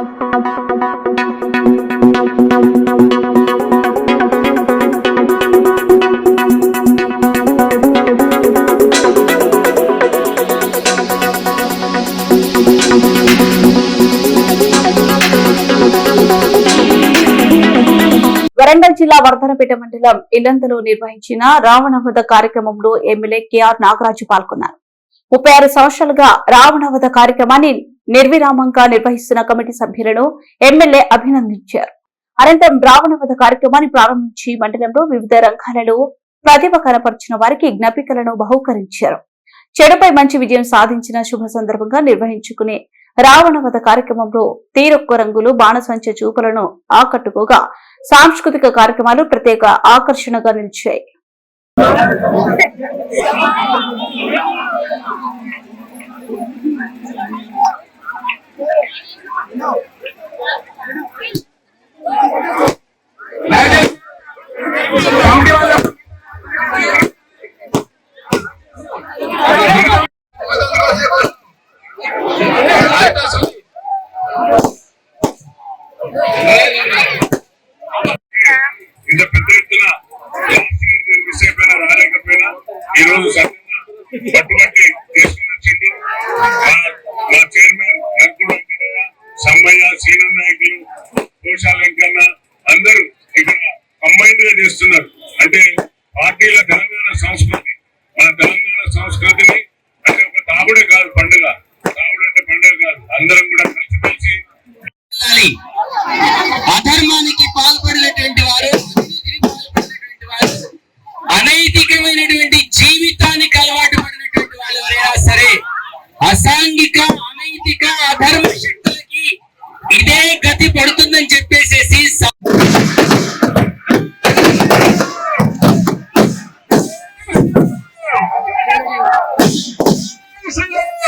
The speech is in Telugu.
వరంగల్ జిల్లా వర్ధనపేట మండలం ఇల్లంతలో నిర్వహించిన రావణవధ కార్యక్రమంలో ఎమ్మెల్యే కేఆర్ నాగరాజు పాల్గొన్నారు. ముప్పై ఆరు సంవత్సరాలుగా రావణవధ కార్యక్రమాన్ని నిర్విరామంగా నిర్వహిస్తున్న కమిటీ సభ్యులను ఎమ్మెల్యే అభినందించారు. అనంతరం రావణవధ కార్యక్రమాన్ని ప్రారంభించి మండలంలో వివిధ రంగాలలో ప్రతిభ కనపరిచిన వారికి జ్ఞాపికలను బహుకరించారు. చెడుపై మంచి విజయం సాధించిన శుభ సందర్భంగా నిర్వహించుకునే రావణవధ కార్యక్రమంలో తీరొక్క రంగులు బాణసంచ చూపులను ఆకట్టుకోగా సాంస్కృతిక కార్యక్రమాలు ప్రత్యేక ఆకర్షణగా నిలిచాయి. ఇంత పెద్ద ఎత్తున రాలేకపోయినా ఈ రోజు సడన్గా పట్టుబట్టి తీసుకున్న మా చైర్మన్ అందరం కూడా కలిసిమెలిసి అధర్మానికి పాల్పడినటువంటి వారు అనైతికమైనటువంటి జీవితానికి అలవాటు పడినటువంటి వాళ్ళు ఎవరైనా సరే అసాంఘిక అనైతిక అధర్మ శక్తులకి ఇదే గతి పడుతుందని చెప్పేసేసి